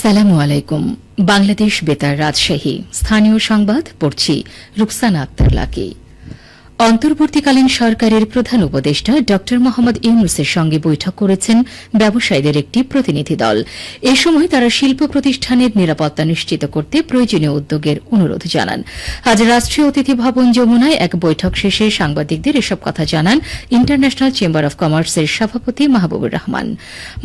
আসসালামু আলাইকুম। বাংলাদেশ বেতার রাজশাহী। স্থানীয় সংবাদ পড়ছি রুকসানা আক্তার লাকি। অন্তর্বর্তীকালীন সরকারের প্রধান উপদেষ্টা ড. মোহাম্মদ ইউনুসের সঙ্গে বৈঠক করেছেন ব্যবসায়ীদের একটি প্রতিনিধি দল। এ সময় তারা শিল্প প্রতিষ্ঠানের নিরাপত্তা নিশ্চিত করতে প্রয়োজনীয় উদ্যোগের অনুরোধ জানান। আজ রাষ্ট্রীয় অতিথি ভবন যমুনায় এক বৈঠক শেষে সাংবাদিকদের এসব কথা জানান ইন্টারন্যাশনাল চেম্বার অব কমার্সের সভাপতি মাহবুবুর রহমান।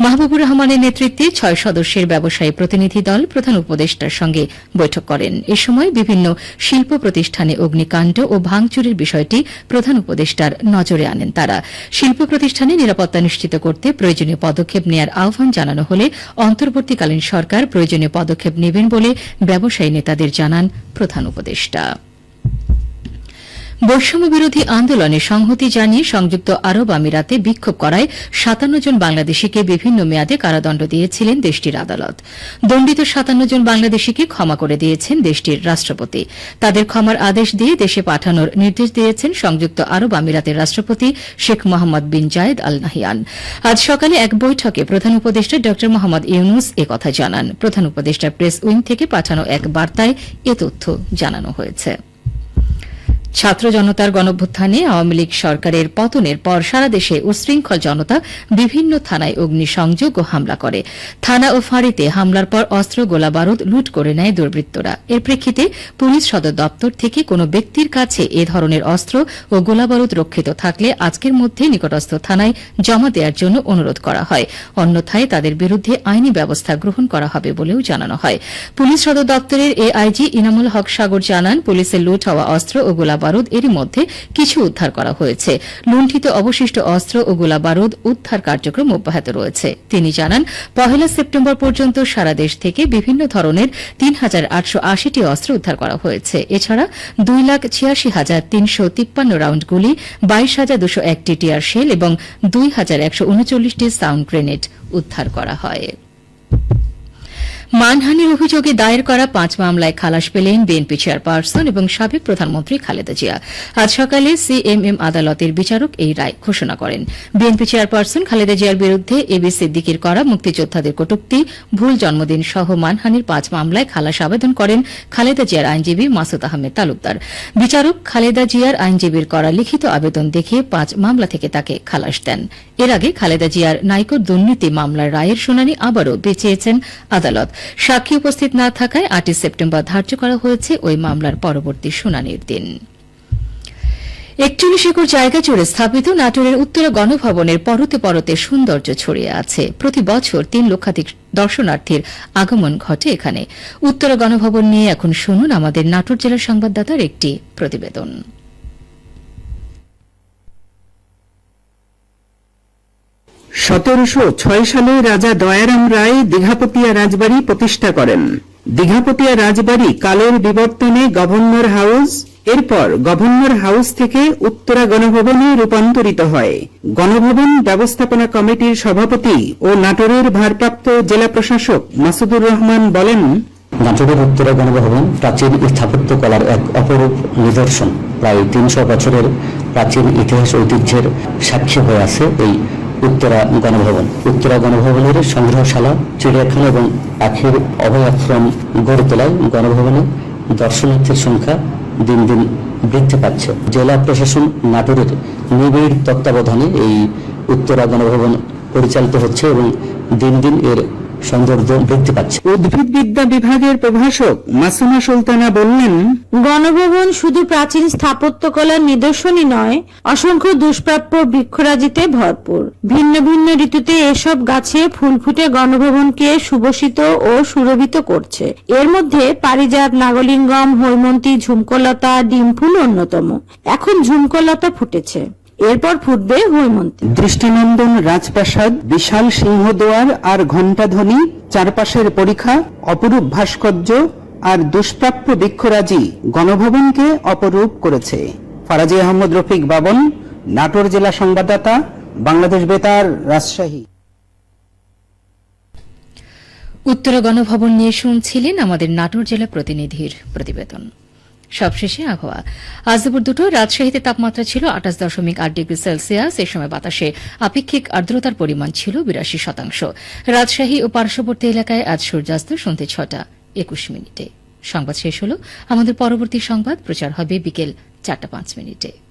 মাহবুবুর রহমানের নেতৃত্বে ছয় সদস্যের ব্যবসায়ী প্রতিনিধি দল প্রধান উপদেষ্টার সঙ্গে বৈঠক করেন। এ সময় বিভিন্ন শিল্প প্রতিষ্ঠানে অগ্নিকাণ্ড ও ভাঙচুরের বিষয়টি প্রধান উপদেষ্টার নজরে আনেন তারা। শিল্প প্রতিষ্ঠানে নিরাপত্তা নিশ্চিত করতে প্রয়োজনীয় পদক্ষেপ নেয়ার আহ্বান জানানো হলে অন্তর্বর্তীকালীন সরকার প্রয়োজনীয় পদক্ষেপ নেবেন বলে ব্যবসায়ী নেতাদের জানান প্রধান উপদেষ্টা। বৈষম্য বিরোধী আন্দোলনে সংহতি জানিয়ে সংযুক্ত আরব আমিরাতে বিক্ষোভ করায় সাতান্ন জন বাংলাদেশিকে বিভিন্ন মেয়াদে কারাদণ্ড দিয়েছিলেন দেশটির আদালত। দণ্ডিত সাতান্ন জন বাংলাদেশিকে ক্ষমা করে দিয়েছেন দেশটির রাষ্ট্রপতি। তাদের ক্ষমার আদেশ দিয়ে দেশে পাঠানোর নির্দেশ দিয়েছেন সংযুক্ত আরব আমিরাতের রাষ্ট্রপতি শেখ মোহাম্মদ বিন জায়েদ আল নাহিয়ান আজ সকালে এক বৈঠকে প্রধান উপদেষ্টা ড. মোহাম্মদ ইউনুস কথা জানান। প্রধান উপদেষ্টা প্রেস উইং থেকে পাঠানো এক বার্তায় এ তথ্য জানানো হয়েছে। ছাত্র জনতার গণভ্যুত্থানে আওয়ামী লীগ সরকারের পতনের পর সারা দেশে উচ্ছৃঙ্খল জনতা বিভিন্ন থানায় অগ্নিসংযোগ ও হামলা করে। থানা ও ফাঁড়িতে হামলার পর অস্ত্র, গোলাবারুদ লুট করে নেয় দুর্বৃত্তরা। এর প্রেক্ষিতে পুলিশ সদর দপ্তর থেকে কোনো ব্যক্তির কাছে এ ধরনের অস্ত্র ও গোলাবারুদ রক্ষিত থাকলে আজকের মধ্যে নিকটস্থ থানায় জমা দেওয়ার জন্য অনুরোধ করা হয়। অন্যথায় তাদের বিরুদ্ধে আইনি ব্যবস্থা গ্রহণ করা হবে বলেও জানানো হয়। পুলিশ সদর দপ্তরের এআইজি ইনামুল হক সাগর জানান পুলিশের লুট হওয়া অস্ত্র ও গোলাবারুদ এরই মধ্যে কিছু উদ্ধার করা হয়েছে। লুণ্ঠিত অবশিষ্ট অস্ত্র ও গোলাবারুদ উদ্ধার কার্যক্রম অব্যাহত রয়েছে। তিনি জানান, পহেলা সেপ্টেম্বর পর্যন্ত সারা দেশ থেকে বিভিন্ন ধরনের তিন হাজার আটশো আশিটি অস্ত্র উদ্ধার করা হয়েছে। এছাড়া দুই লাখ ছিয়াশি হাজার তিনশো তিপ্পান্ন রাউন্ড গুলি, বাইশ হাজার দুশো একটি টিয়ার শেল এবং দুই হাজার একশো উনচল্লিশটি সাউন্ড গ্রেনেড উদ্ধার করা হয়। মানহানির অভিযোগে দায়ের করা পাঁচ মামলায় খালাস পেলেন বিএনপি চেয়ারপারসন এবং সাবেক প্রধানমন্ত্রী খালেদা জিয়া। আজ সকালে সিএমএম আদালতের বিচারক এই রায় ঘোষণা করেন। বিএনপি চেয়ারপারসন খালেদা জিয়ার বিরুদ্ধে এবি সিদ্দিকির করা মুক্তিযোদ্ধাদের কটুক্তি, ভুল জন্মদিন সহ মানহানির পাঁচ মামলায় খালাস আবেদন করেন খালেদা জিয়ার আইনজীবী মাসুদ আহমেদ তালুকদার। বিচারক খালেদা জিয়ার আইনজীবীর করা লিখিত আবেদন দেখে পাঁচ মামলা থেকে তাকে খালাস দেন। এর আগে খালেদা জিয়ার নাইকোর দুর্নীতি মামলার রায়ের শুনানি আবারও বেঁচেছেন আদালত। সাক্ষী উপস্থিত না থাকায় আটই সেপ্টেম্বর ধার্য করা হয়েছে ওই মামলার পরবর্তী শুনানির দিন। একচল্লিশ একর জায়গা জুড়ে স্থাপিত নাটোরের উত্তরা গণভবনের পরতে পরতে সৌন্দর্য ছড়িয়ে আছে। প্রতি বছর তিন লক্ষাধিক দর্শনার্থীর আগমন ঘটে এখানে। উত্তরা গণভবন নিয়ে এখন শুনুন আমাদের নাটোর জেলার সংবাদদাতার একটি প্রতিবেদন। সতেরোশো ছয় সালে রাজা দয়ারাম রায় দীঘাপতিয়া রাজবাড়ি প্রতিষ্ঠা করেন। দীঘাপতিয়া রাজবাড়ি কালের বিবর্তনে গভর্নর হাউস, এরপর গভর্নর হাউস থেকে উত্তরা গণভবনে রূপান্তরিত হয়। গণভবন ব্যবস্থাপনা কমিটির সভাপতি ও নাটোরের ভারপ্রাপ্ত জেলা প্রশাসক মাসুদুর রহমান বলেন, নাটোরের উত্তরা গণভবন প্রাচীন স্থাপত্য কলার এক অপরূপ নিদর্শন। প্রায় তিনশো বছরের প্রাচীন ইতিহাস ঐতিহ্যের সাক্ষী হয়ে আছে এই উত্তরা গণভবন। উত্তরা গণভবনের সংগ্রহশালা, চিড়িয়াখানা এবং পাখির অভয়াশ্রম গড়ে তোলায় গণভবনে দর্শনার্থীর সংখ্যা দিন দিন বৃদ্ধি পাচ্ছে। জেলা প্রশাসন নাটোরের নিবিড় তত্ত্বাবধানে এই উত্তরা গণভবন পরিচালিত হচ্ছে এবং দিন দিন এর সৌন্দর্য বৃদ্ধি পাচ্ছে। উদ্ভিদবিদ্যা বিভাগের প্রভাষক মাসুমা সুলতানা বললেন গণভবন শুধু প্রাচীন স্থাপত্যকলার নিদর্শনই নয় অসংখ্য দুষ্প্রাপ্য বৃক্ষরাজিতে ভরপুর। ভিন্ন ভিন্ন ঋতুতে এসব গাছে ফুল ফুটে গণভবনকে সুবসিত ও সুরভিত করছে। এর মধ্যে পারিজাত নাগলিঙ্গম হৈমন্তী ঝুমকলতা ডিমফুল অন্যতম। এখন ঝুমকলতা ফুটেছে। এরপর ফুটবে হৈমন্তী। দৃষ্টিনন্দন রাজপ্রাসাদ বিশাল সিংহদোয়ার আর ঘণ্টাধ্বনি চারপাশের পরীক্ষা অপরূপ ভাস্কর্য আর দুষ্প্রাপ্য বৃক্ষরাজি গণভবনকে অপরূপ করেছে। ফারাজি আহমদ রফিক বাবন নাটোর জেলা সংবাদদাতা বাংলাদেশ বেতার রাজশাহী। উত্তরা গণভবন নিয়ে শুনছিলেন আমাদের নাটোর জেলা প্রতিনিধির প্রতিবেদন। সবশেষে আবহাওয়া। আজ দুপুর দুটো রাজশাহীতে তাপমাত্রা ছিল আঠাশ দশমিক আট ডিগ্রি সেলসিয়াস। এ সময় বাতাসে আপেক্ষিক আর্দ্রতার পরিমাণ ছিল বিরাশি শতাংশ। রাজশাহী ও পার্শ্ববর্তী এলাকায় আজ সূর্যাস্ত সন্ধে ছটা একুশ মিনিটে। সংবাদ শেষ হল। আমাদের পরবর্তী সংবাদ প্রচার হবে বিকেল চারটা পাঁচ মিনিটে।